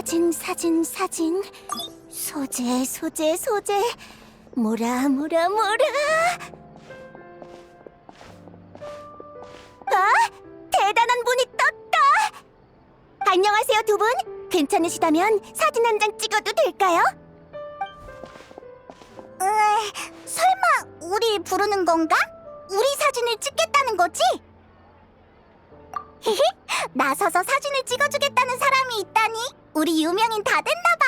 사진 사진 사진. 소재 소재 소재. 뭐라 뭐라 뭐라. 아 대단한 분이 떴다. 안녕하세요 두 분. 괜찮으시다면 사진 한 장 찍어도 될까요? 설마 우리 부르는 건가? 우리 사진을 찍겠다는 거지? 히히, 나서서 사진을 찍어주겠다는 사람이 있다니 우리 유명인 다 됐나 봐.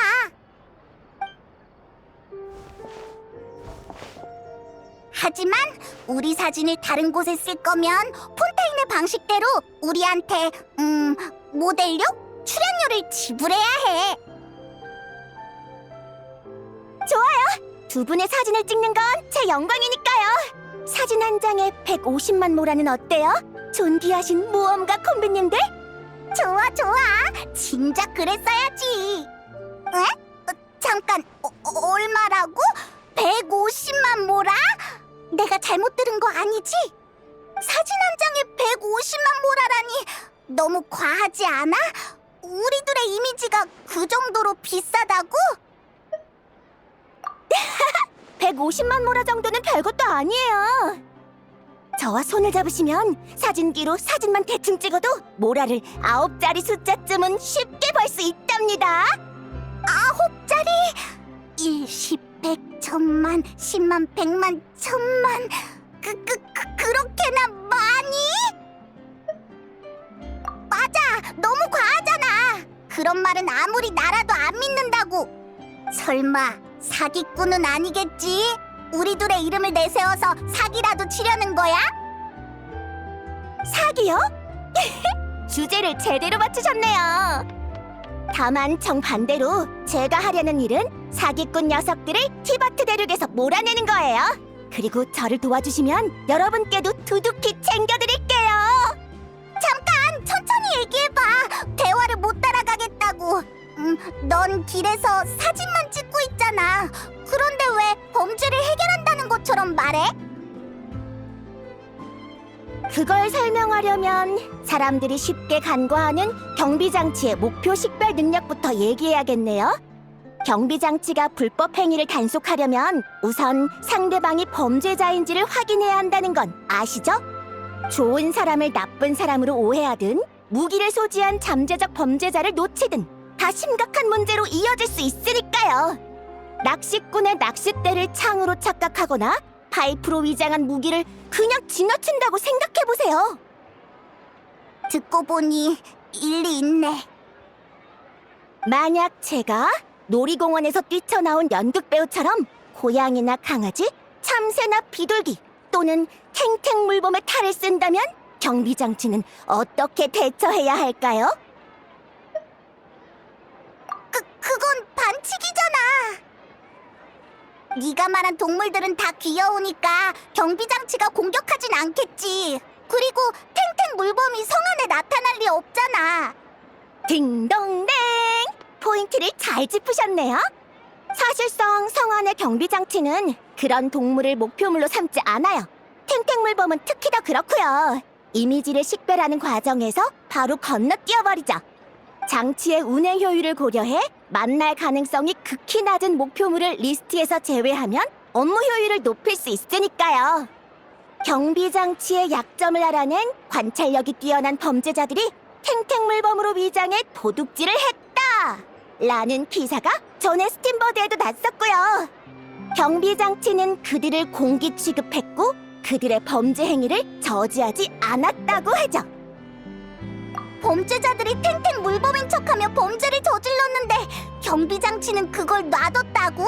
하지만 우리 사진을 다른 곳에 쓸 거면 폰테인의 방식대로 우리한테 음 모델료 출연료를 지불해야 해. 좋아요. 두 분의 사진을 찍는 건 제 영광이니까요. 사진 한 장에 150만 모라는 어때요? 존귀하신 모험가 콤비님들? 좋아 좋아 진작 그랬어야지 에? 어, 잠깐 어, 어, 얼마라고? 150만 모라? 내가 잘못 들은 거 아니지? 사진 한 장에 150만 모라라니 너무 과하지 않아? 우리들의 이미지가 그 정도로 비싸다고? 150만 모라 정도는 별것도 아니에요. 저와 손을 잡으시면 사진기로 사진만 대충 찍어도 모라를 아홉 자리 숫자쯤은 쉽게 벌 수 있답니다. 아홉 자리? 일, 십, 백, 천만, 십만, 백만, 천만. 그, 그, 그 그렇게나 많이? 맞아, 너무 과하잖아. 그런 말은 아무리 나라도 안 믿는다고. 설마 사기꾼은 아니겠지? 우리 둘의 이름을 내세워서 사기라도 치려는 거야? 사기요? 주제를 제대로 맞추셨네요. 다만 정반대로 제가 하려는 일은 사기꾼 녀석들을 티바트 대륙에서 몰아내는 거예요. 그리고 저를 도와주시면 여러분께도 두둑히 챙겨드릴게요. 잠깐 천천히 얘기해봐. 대화를 못 따라가겠다고. 음, 넌 길에서 사진만 찍고 있잖아. 그런데 왜 범죄를 해결한다는 것처럼 말해? 그걸 설명하려면 사람들이 쉽게 간과하는 경비장치의 목표 식별 능력부터 얘기해야겠네요. 경비장치가 불법 행위를 단속하려면 우선 상대방이 범죄자인지를 확인해야 한다는 건 아시죠? 좋은 사람을 나쁜 사람으로 오해하든 무기를 소지한 잠재적 범죄자를 놓치든 다 심각한 문제로 이어질 수 있으니까요. 낚시꾼의 낚싯대를 창으로 착각하거나 파이프로 위장한 무기를 그냥 지나친다고 생각해보세요. 듣고 보니 일리 있네. 만약 제가 놀이공원에서 뛰쳐나온 연극 배우처럼 고양이나 강아지, 참새나 비둘기 또는 탱탱 물범의 탈을 쓴다면 경비 장치는 어떻게 대처해야 할까요? 그, 그건 반칙이잖아. 네가 말한 동물들은 다 귀여우니까 경비 장치가 공격하진 않겠지. 그리고 탱탱 물범이 성 안에 나타날 리 없잖아. 딩동댕! 포인트를 잘 짚으셨네요. 사실상 성 안의 경비 장치는 그런 동물을 목표물로 삼지 않아요. 탱탱 물범은 특히 더 그렇고요. 이미지를 식별하는 과정에서 바로 건너뛰어버리죠. 장치의 운행 효율을 고려해 만날 가능성이 극히 낮은 목표물을 리스트에서 제외하면 업무 효율을 높일 수 있으니까요. 경비 장치의 약점을 알아낸 관찰력이 뛰어난 범죄자들이 탱탱물범으로 위장해 도둑질을 했다! 라는 기사가 전에 스팀버드에도 났었고요. 경비 장치는 그들을 공기 취급했고 그들의 범죄 행위를 저지하지 않았다고 하죠. 범죄자들이 탱탱 물범인 척하며 범죄를 저질렀는데 경비 장치는 그걸 놔뒀다고?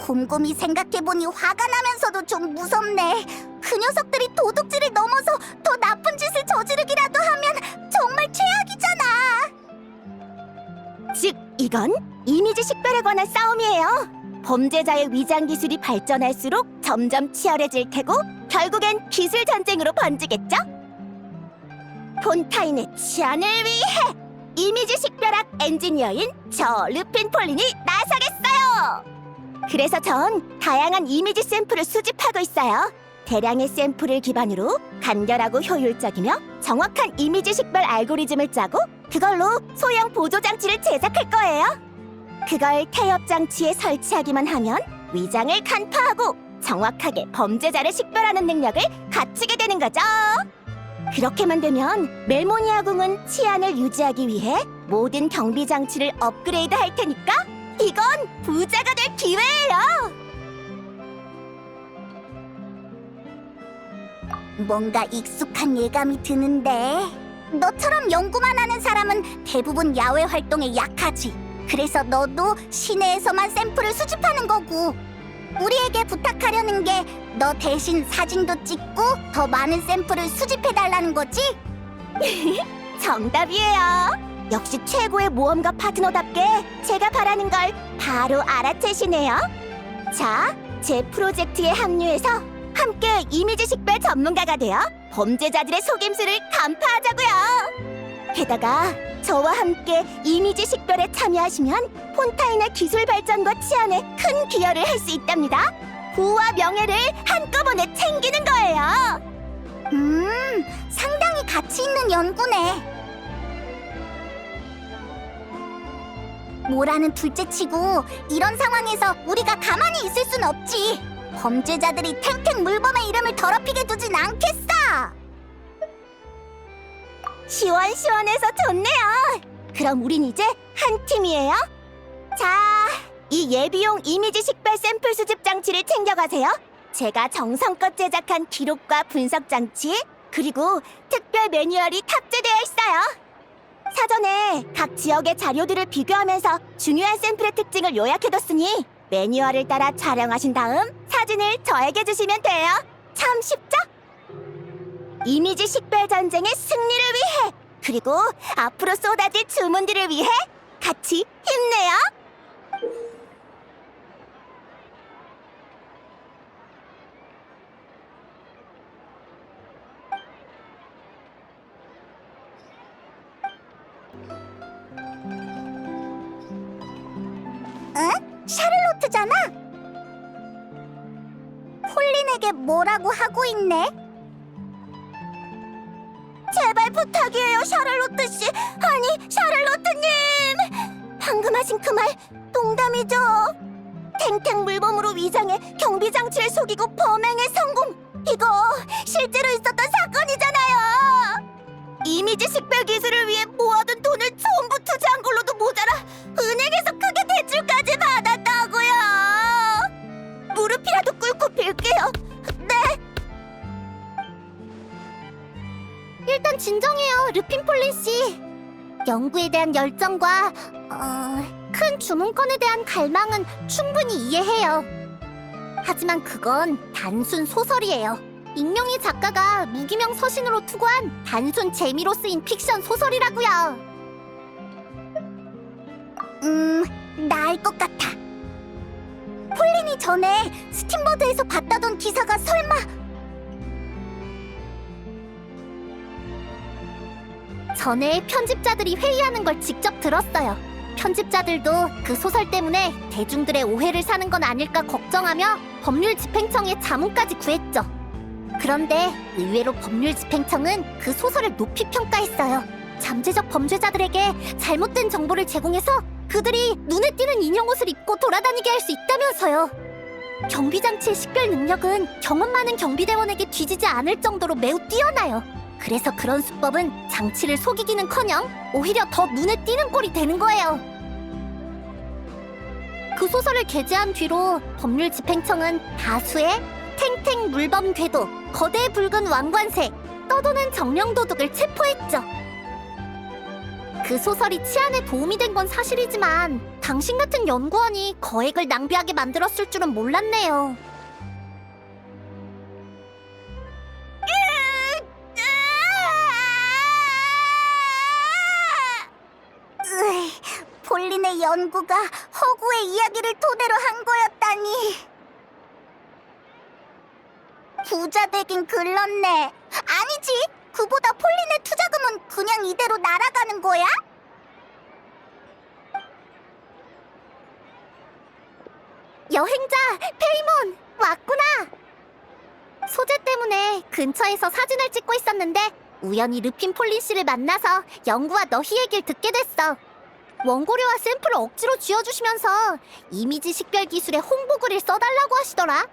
곰곰이 생각해보니 화가 나면서도 좀 무섭네. 그 녀석들이 도둑질을 넘어서 더 나쁜 짓을 저지르기라도 하면 정말 최악이잖아. 즉, 이건 이미지 식별에 관한 싸움이에요. 범죄자의 위장 기술이 발전할수록 점점 치열해질 테고 결국엔 기술 전쟁으로 번지겠죠? 폰타인의 치안을 위해 이미지 식별학 엔지니어인 저 르핀 폴린이 나서겠어요. 그래서 전 다양한 이미지 샘플을 수집하고 있어요. 대량의 샘플을 기반으로 간결하고 효율적이며 정확한 이미지 식별 알고리즘을 짜고 그걸로 소형 보조 장치를 제작할 거예요. 그걸 태엽 장치에 설치하기만 하면 위장을 간파하고 정확하게 범죄자를 식별하는 능력을 갖추게 되는 거죠. 그렇게만 되면 멜모니아 궁은 치안을 유지하기 위해 모든 경비 장치를 업그레이드 할 테니까 이건 부자가 될 기회예요. 뭔가 익숙한 예감이 드는데 너처럼 연구만 하는 사람은 대부분 야외 활동에 약하지. 그래서 너도 시내에서만 샘플을 수집하는 거고 우리에게 부탁하려는 게 너 대신 사진도 찍고 더 많은 샘플을 수집해 달라는 거지? 정답이에요. 역시 최고의 모험가 파트너답게 제가 바라는 걸 바로 알아채시네요. 자, 제 프로젝트에 합류해서 함께 이미지 식별 전문가가 되어 범죄자들의 속임수를 간파하자고요. 게다가 저와 함께 이미지 식별에 참여하시면 폰타인의 기술 발전과 치안에 큰 기여를 할 수 있답니다. 부와 명예를 한꺼번에 챙기는 거예요. 음, 상당히 가치 있는 연구네. 뭐라는 둘째치고 이런 상황에서 우리가 가만히 있을 순 없지. 범죄자들이 탱탱 물범의 이름을 더럽히게 두진 않겠어. 시원시원해서 좋네요. 그럼 우린 이제 한 팀이에요. 자, 이 예비용 이미지 식별 샘플 수집 장치를 챙겨가세요. 제가 정성껏 제작한 기록과 분석 장치, 그리고 특별 매뉴얼이 탑재되어 있어요. 사전에 각 지역의 자료들을 비교하면서 중요한 샘플의 특징을 요약해뒀으니 매뉴얼을 따라 촬영하신 다음 사진을 저에게 주시면 돼요. 참 쉽죠? 이미지 식별 전쟁의 승리를 위해 그리고 앞으로 쏟아질 주문들을 위해 같이 힘내요. 응? 샤를로트잖아. 폴린에게 뭐라고 하고 있네? 부탁이에요, 샤를로트 씨. 아니, 샤를로트님. 방금 하신 그 말 농담이죠. 탱탱 물범으로 위장해 경비 장치를 속이고 범행에 성공. 이거 실제로 있었던 사건이잖아요. 이미지 식별 기술을 위해 모아둔 대한 열정과 어, 큰 주문권에 대한 갈망은 충분히 이해해요. 하지만 그건 단순 소설이에요. 익명의 작가가 무기명 서신으로 투고한 단순 재미로 쓰인 픽션 소설이라고요. 음, 나 알 것 같아. 폴린이 전에 스팀버드에서 봤다던 기사가 설마 전에 편집자들이 회의하는 걸 직접 들었어요. 편집자들도 그 소설 때문에 대중들의 오해를 사는 건 아닐까 걱정하며 법률 집행청에 자문까지 구했죠. 그런데 의외로 법률 집행청은 그 소설을 높이 평가했어요. 잠재적 범죄자들에게 잘못된 정보를 제공해서 그들이 눈에 띄는 인형 옷을 입고 돌아다니게 할 수 있다면서요. 경비장치의 식별 능력은 경험 많은 경비대원에게 뒤지지 않을 정도로 매우 뛰어나요. 그래서 그런 수법은 장치를 속이기는커녕 오히려 더 눈에 띄는 꼴이 되는 거예요. 그 소설을 게재한 뒤로 법률 집행청은 다수의 탱탱 물범 궤도, 거대 붉은 왕관새, 떠도는 정령 도둑을 체포했죠. 그 소설이 치안에 도움이 된 건 사실이지만 당신 같은 연구원이 거액을 낭비하게 만들었을 줄은 몰랐네요. 연구가 허구의 이야기를 토대로 한 거였다니. 부자 되긴 글렀네. 아니지. 그보다 폴린의 투자금은 그냥 이대로 날아가는 거야? 여행자 페이몬 왔구나. 소재 때문에 근처에서 사진을 찍고 있었는데 우연히 르핀 폴린 씨를 만나서 연구와 너희 얘기를 듣게 됐어. 원고료와 샘플을 억지로 쥐어주시면서 이미지 식별 기술의 홍보 글을 써달라고 하시더라.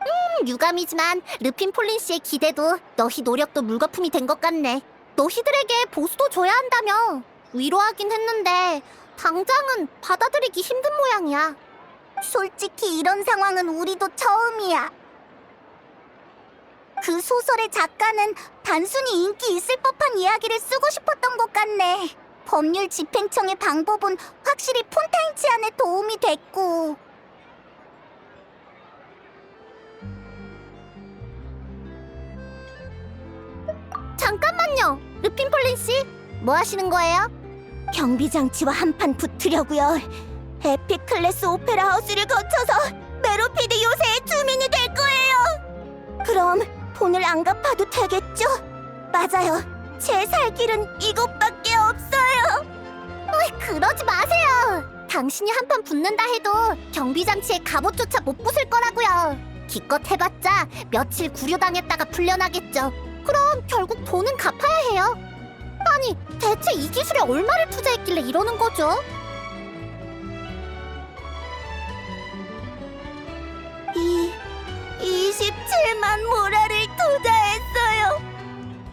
음, 유감이지만 르핀 폴린 씨의 기대도 너희 노력도 물거품이 된 것 같네. 너희들에게 보수도 줘야 한다며 위로하긴 했는데 당장은 받아들이기 힘든 모양이야. 솔직히 이런 상황은 우리도 처음이야. 그 소설의 작가는 단순히 인기 있을 법한 이야기를 쓰고 싶었던 것 같네. 법률 집행청의 방법은 확실히 폰타인 치안에 도움이 됐고. 잠깐만요, 르핀 폴린 씨, 뭐 하시는 거예요? 경비 장치와 한판 붙으려고요. 에픽 클래스 오페라 하우스를 거쳐서 메로피드 요새의 주민이 될 거예요. 그럼 돈을 안 갚아도 되겠죠? 맞아요. 제 살 길은 이곳밖에 없어요. 어이, 그러지 마세요. 당신이 한 판 붙는다 해도 경비 장치에 갑옷조차 못 부술 거라고요. 기껏 해봤자 며칠 구류당했다가 풀려나겠죠. 그럼 결국 돈은 갚아야 해요. 아니, 대체 이 기술에 얼마를 투자했길래 이러는 거죠? 27만 모라를 투자했어요.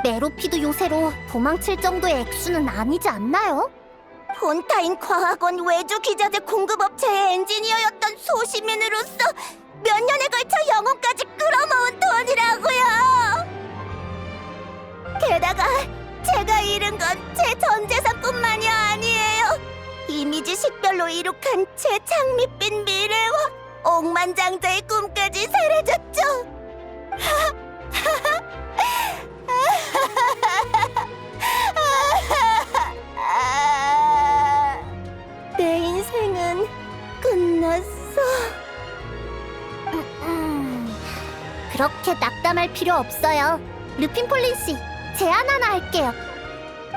메로피드 요새로 도망칠 정도의 액수는 아니지 않나요? 폰타인 과학원 외주 기자재 공급업체의 엔지니어였던 소시민으로서 몇 년에 걸쳐 영혼까지 끌어모은 돈이라고요. 게다가 제가 잃은 건 제 전 재산뿐만이 아니에요. 이미지 식별로 이룩한 제 장밋빛 미래와 억만장자의 꿈까지 사라졌죠. 그렇게 낙담할 필요 없어요. 루핀 폴린 씨, 제안 하나 할게요.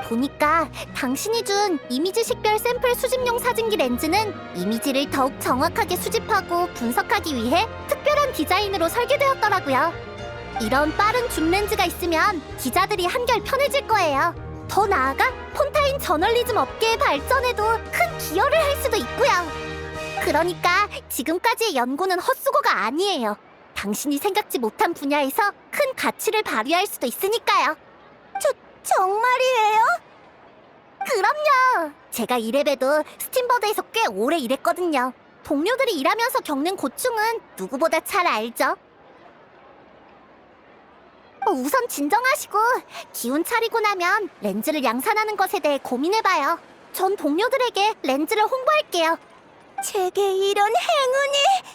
보니까 당신이 준 이미지 식별 샘플 수집용 사진기 렌즈는 이미지를 더욱 정확하게 수집하고 분석하기 위해 특별한 디자인으로 설계되었더라고요. 이런 빠른 줌 렌즈가 있으면 기자들이 한결 편해질 거예요. 더 나아가 폰타인 저널리즘 업계의 발전에도 큰 기여를 할 수도 있고요. 그러니까 지금까지의 연구는 헛수고가 아니에요. 당신이 생각지 못한 분야에서 큰 가치를 발휘할 수도 있으니까요. 저, 정말이에요? 그럼요. 제가 이래봬도 스팀버드에서 꽤 오래 일했거든요. 동료들이 일하면서 겪는 고충은 누구보다 잘 알죠. 어, 우선 진정하시고 기운 차리고 나면 렌즈를 양산하는 것에 대해 고민해봐요. 전 동료들에게 렌즈를 홍보할게요. 제게 이런 행운이!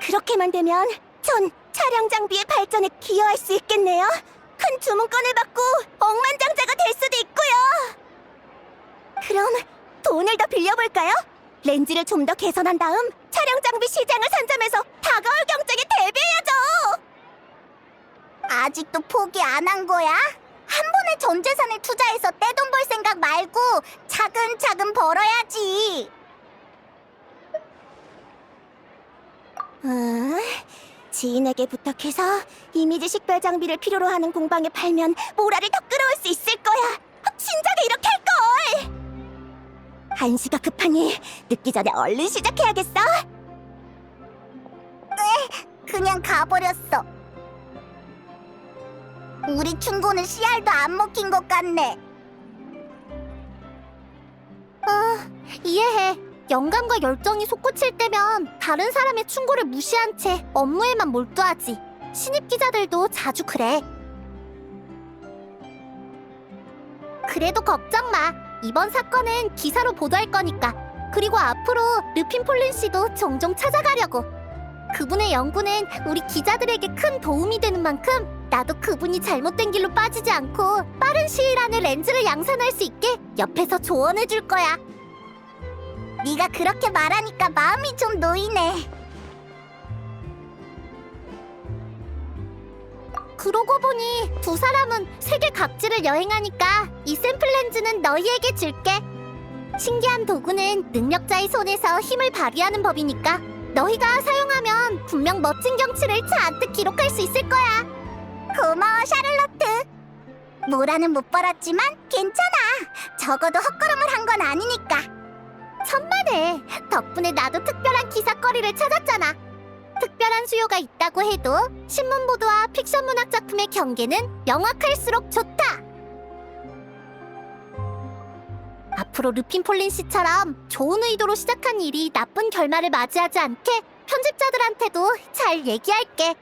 그렇게만 되면 전 촬영 장비의 발전에 기여할 수 있겠네요. 큰 주문권을 받고 억만장자가 될 수도 있고요. 그럼 돈을 더 빌려볼까요? 렌즈를 좀 더 개선한 다음 촬영 장비 시장을 선점해서 다가올 경쟁에 대비해야죠. 아직도 포기 안 한 거야? 한 번에 전 재산을 투자해서 떼돈 벌 생각 말고 차근차근 벌어야지. 어, 지인에게 부탁해서 이미지 식별 장비를 필요로 하는 공방에 팔면 모라를 더 끌어올 수 있을 거야. 진작에 이렇게 할 걸. 한시가 급하니 늦기 전에 얼른 시작해야겠어. 네, 그냥 가버렸어. 우리 충고는 씨알도 안 먹힌 것 같네. 어, 이해해. 영감과 열정이 솟구칠 때면 다른 사람의 충고를 무시한 채 업무에만 몰두하지. 신입 기자들도 자주 그래. 그래도 걱정 마. 이번 사건은 기사로 보도할 거니까. 그리고 앞으로 르핀 폴린 씨도 종종 찾아가려고. 그분의 연구는 우리 기자들에게 큰 도움이 되는 만큼 나도 그분이 잘못된 길로 빠지지 않고 빠른 시일 안에 렌즈를 양산할 수 있게 옆에서 조언해 줄 거야. 네가 그렇게 말하니까 마음이 좀 놓이네. 그러고 보니 두 사람은 세계 각지를 여행하니까 이 샘플 렌즈는 너희에게 줄게. 신기한 도구는 능력자의 손에서 힘을 발휘하는 법이니까 너희가 사용하면 분명 멋진 경치를 잔뜩 기록할 수 있을 거야. 고마워, 샤를로트. 모라는 못 벌었지만 괜찮아. 적어도 헛걸음을 한 건 아니니까. 천만에. 덕분에 나도 특별한 기사거리를 찾았잖아. 특별한 수요가 있다고 해도 신문 보도와 픽션 문학 작품의 경계는 명확할수록 좋다. 앞으로 루핀 폴린 씨처럼 좋은 의도로 시작한 일이 나쁜 결말을 맞이하지 않게 편집자들한테도 잘 얘기할게.